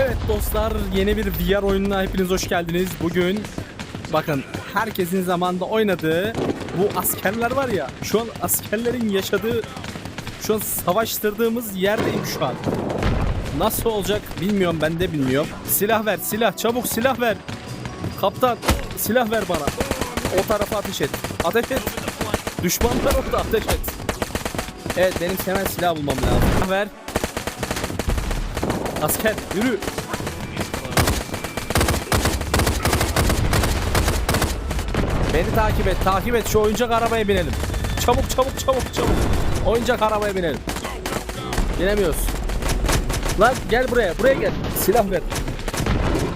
Evet dostlar yeni bir VR oyununa hepiniz hoş geldiniz. Bugün bakın herkesin zamanında oynadığı bu askerler var ya şu an askerlerin yaşadığı şu an savaştırdığımız yerdeyim şu an. Nasıl olacak bilmiyorum ben de bilmiyorum. Silah ver silah çabuk silah ver. Kaptan silah ver bana. O tarafa ateş et. Ateş et. Düşmanlar orada ateş et. Evet benim hemen silah bulmam lazım. Ver. Asker yürü. Beni takip et, takip et. Şu oyuncak arabaya binelim. Çabuk, çabuk, çabuk, çabuk. Oyuncak arabaya binelim. Binemiyoruz. Lan gel buraya, buraya gel. Silah ver.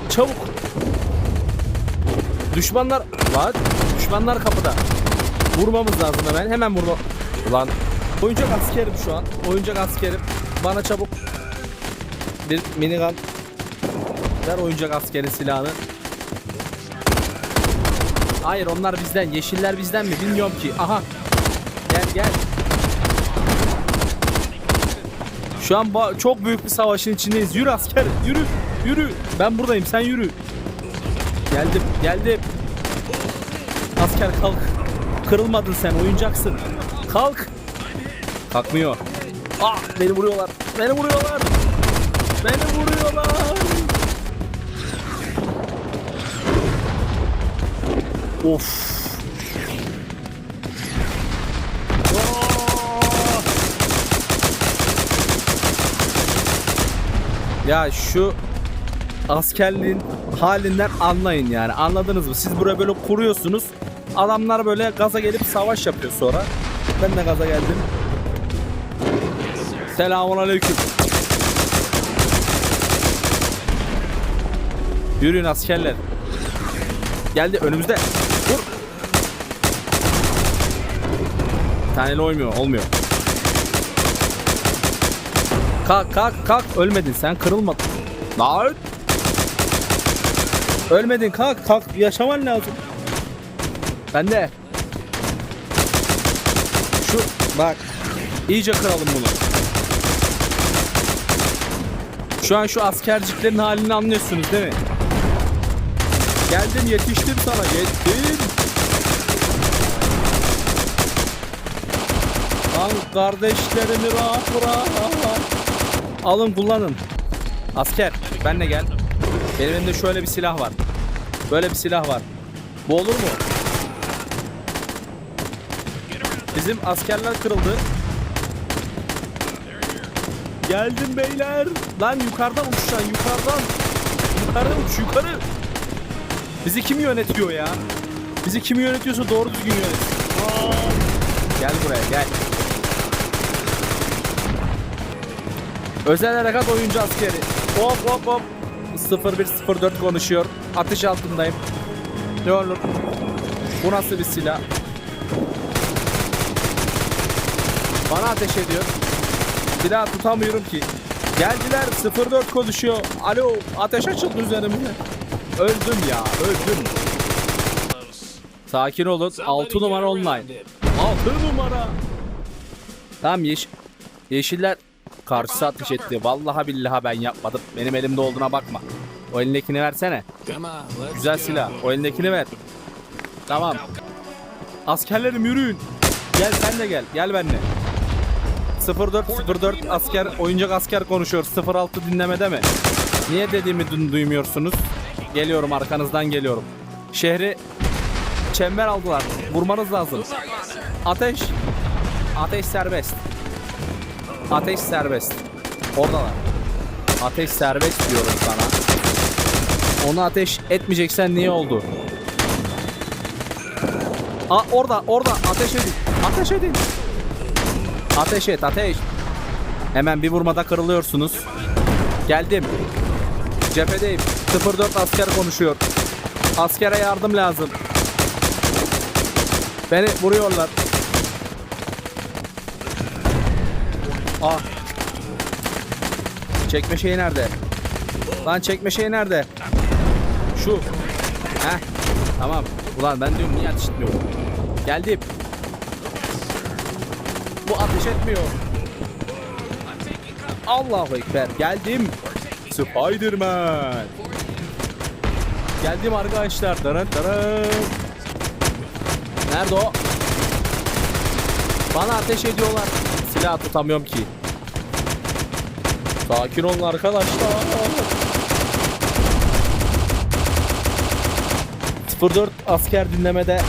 Çabuk. Düşmanlar... Lan düşmanlar kapıda. Vurmamız lazım hemen. Hemen vurma. Ulan oyuncak askerim şu an. Oyuncak askerim. Bana çabuk bir minigun ver oyuncak askerin silahını. Hayır onlar bizden. Yeşiller bizden mi? Bilmiyorum ki. Aha. Gel gel. Şu an çok büyük bir savaşın içindeyiz. Yürü asker. Yürü. Yürü. Ben buradayım. Sen yürü. Geldim. Geldim. Asker kalk. Kırılmadın sen. Oyuncaksın. Kalk. Kalkmıyor. Ah beni vuruyorlar. Beni vuruyorlar. Beni vuruyorlar. Of. Ya şu askerliğin halinden anlayın yani anladınız mı? Siz buraya böyle kuruyorsunuz. Adamlar böyle gaza gelip savaş yapıyor sonra. Ben de gaza geldim. Selamun aleyküm. Yürüyün askerler. Geldi önümüzde. Vur. Taneli olmuyor, olmuyor. Kalk kalk kalk ölmedin sen kırılmadın. Lan. Ölmedin kalk kalk yaşaman lazım. Ben de. Şu bak iyice kıralım bunu. Şu an şu askerciklerin halini anlıyorsunuz değil mi? Geldim yetiştim sana yettim. Lan kardeşlerimi rahat bırak. Alın kullanın. Asker benle gel. Benim elimde şöyle bir silah var. Böyle bir silah var. Bu olur mu? Bizim askerler kırıldı. Geldim beyler. Lan yukarıdan uçacaksın yukarıdan. Yukarıdan uç yukarı. Bizi kim yönetiyor ya? Bizi kim yönetiyorsa doğru düzgün yönet. Gel buraya gel. Özel harekat oyuncu askeri. Hop hop hop. 0104 konuşuyor. Atış altındayım. Ne olur. Bu nasıl bir silah? Bana ateş ediyor. Silah tutamıyorum ki. Geldiler 04 konuşuyor. Alo ateş açıldı üzerime. Öldüm ya öldüm. Sakin olun. 6 numara online. 6 numara. Tamam yeş yeşiller karşısı ateş etti. Vallahi billahi ben yapmadım. Benim elimde olduğuna bakma. O elindekini versene. Güzel silah. O elindekini ver. Tamam. Askerlerim yürüyün. Gel sen de gel. Gel benimle. 0404 asker oyuncak asker konuşuyor. 06 dinlemede mi? Niye dediğimi dün duymuyorsunuz? Geliyorum arkanızdan geliyorum. Şehri çember aldılar. Vurmanız lazım. Ateş. Ateş serbest. Ateş serbest. Oradalar. Ateş serbest diyorum sana. Onu ateş etmeyeceksen niye oldu? Aa orada orada ateş edin. Ateş edin. Ateş et ateş. Hemen bir vurmada kırılıyorsunuz. Geldim. Cephedeyim. 04 asker konuşuyor. Askere yardım lazım. Beni vuruyorlar. Ah. Çekme şeyi nerede? Lan çekme şeyi nerede? Şu. Heh. Tamam. Ulan ben diyorum niye ateş? Geldim. Bu ateş etmiyor. Allahu Ekber. Geldim. Spiderman. Geldim arkadaşlar. Dırın dırın. Nerede o? Bana ateş ediyorlar. Silah tutamıyorum ki. Sakin olun arkadaşlar. 04 asker dinlemede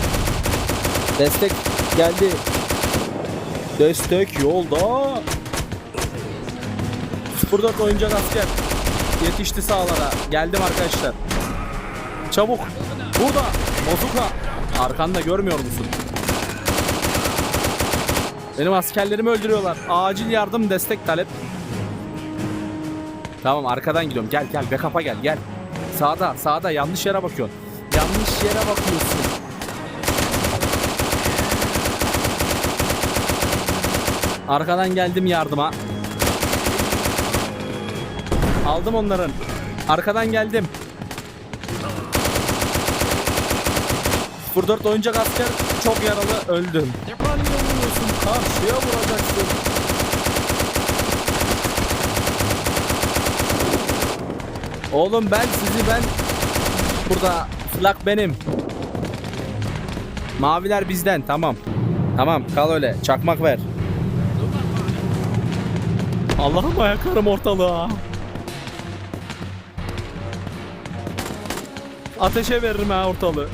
destek geldi. Destek yolda. 04 oyuncak asker yetişti sahalara. Geldim arkadaşlar. Çabuk. Burada. Bozuka. Arkanda görmüyor musun? Benim askerlerimi öldürüyorlar. Acil yardım destek talep. Tamam arkadan gidiyorum. Gel gel backup'a gel gel. Sağda sağda yanlış yere bakıyorsun. Yanlış yere bakıyorsun. Arkadan geldim yardıma. Aldım onların. Arkadan geldim. 04 oyuncak asker çok yaralı öldüm. Vuruyorsun? Karşıya vuracaksın. Oğlum ben sizi ben burada flak benim. Maviler bizden tamam. Tamam kal öyle çakmak ver. Allah'ım ayaklarım ortalığa. Ateşe veririm ha ortalığı.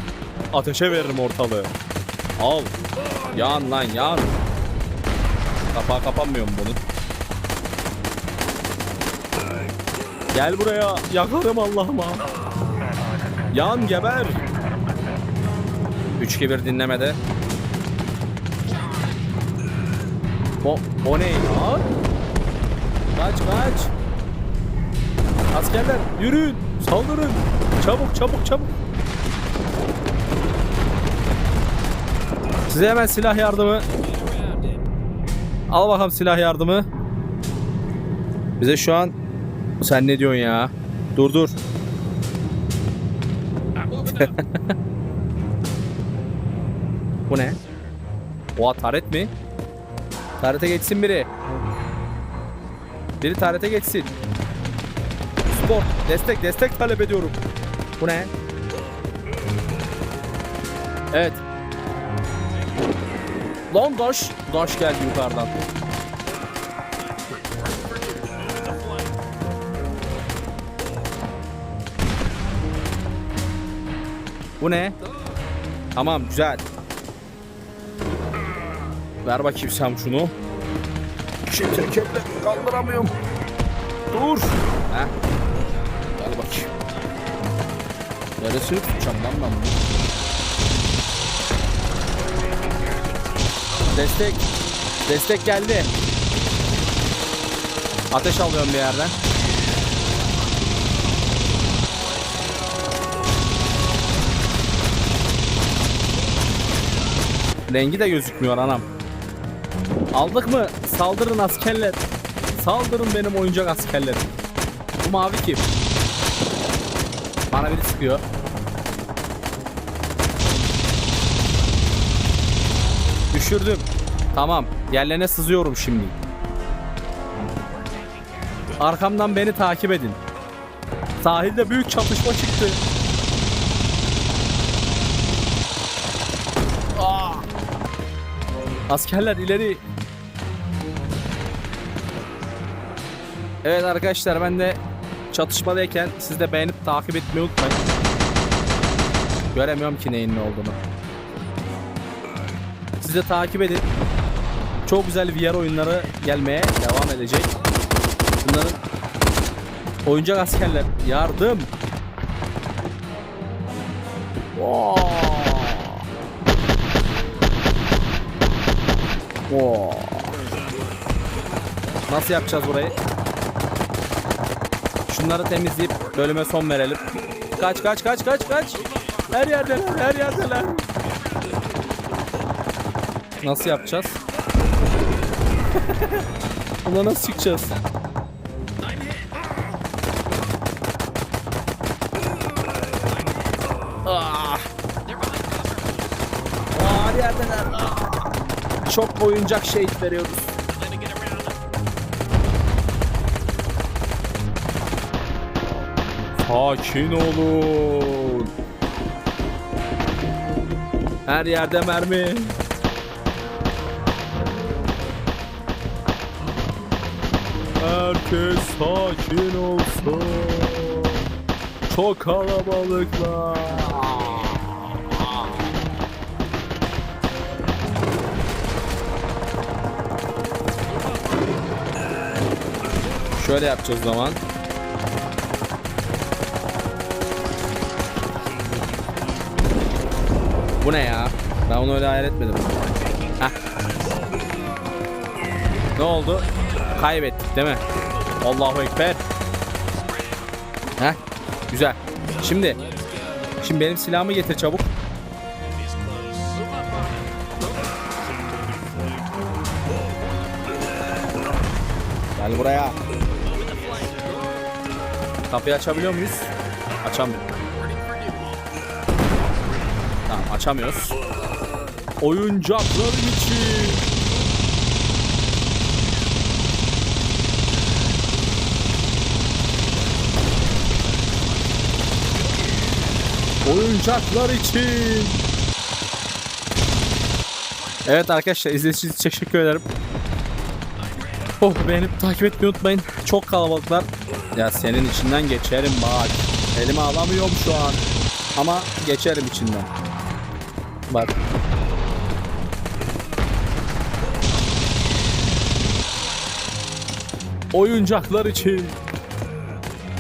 Ateşe veririm ortalığı. Al. Yan lan yan. Kapağı kapanmıyor mu bunun? Gel buraya. Yakarım Allah'ıma. Yan geber. 3 1 dinlemede. O, o ne ya? Kaç kaç. Askerler yürüyün. Saldırın. Çabuk çabuk çabuk. Size hemen silah yardımı. Al bakalım silah yardımı. Bize şu an sen ne diyorsun ya? Dur dur. Bu ne? Oha taret mi? Tarete geçsin biri. Biri tarete geçsin. Spor. Destek destek talep ediyorum. Bu ne? Evet. Lan daş. Daş geldi yukarıdan. Bu ne? Tamam güzel. Ver bakayım sen şunu. Şimdi tekerle kaldıramıyorum. Dur. Heh. Neresini tutacağım lan ben bunu? Destek. Destek geldi. Ateş alıyorum bir yerden. Rengi de gözükmüyor anam. Aldık mı? Saldırın askerler. Saldırın benim oyuncak askerlerim. Bu mavi kim? Bana biri sıkıyor. Düşürdüm. Tamam. Yerlerine sızıyorum şimdi. Arkamdan beni takip edin. Sahilde büyük çatışma çıktı. Aa! Askerler ileri. Evet arkadaşlar ben de çatışmadayken siz de beğenip takip etmeyi unutmayın. Göremiyorum ki neyin ne olduğunu. Siz de takip edin. Çok güzel VR oyunları gelmeye devam edecek. Bunların oyuncak askerler yardım. Oo. Oo. Nasıl yapacağız burayı? Şunları temizleyip bölüme son verelim. Kaç kaç kaç kaç kaç. Her yerdeler her yerdeler. Nasıl yapacağız? Buna nasıl çıkacağız? Ah. Aa, her yerdeler. Ah. Çok oyuncak şehit veriyoruz. sakin olun. Her yerde mermi. Herkes sakin olsun. Çok kalabalıklar. Şöyle yapacağız zaman. Bu ne ya? Ben onu öyle hayal etmedim. Heh. Ne oldu? Kaybettik değil mi? Allahu Ekber. Heh. Güzel. Şimdi. Şimdi benim silahımı getir çabuk. Gel buraya. Kapıyı açabiliyor muyuz? Açamıyoruz. Tamam açamıyoruz. Oyuncaklar için. Oyuncaklar için. Evet arkadaşlar izlediğiniz için teşekkür ederim. Oh beğenip takip etmeyi unutmayın. Çok kalabalıklar. Ya senin içinden geçerim bak. Elime alamıyorum şu an. Ama geçerim içinden. Bak. Oyuncaklar için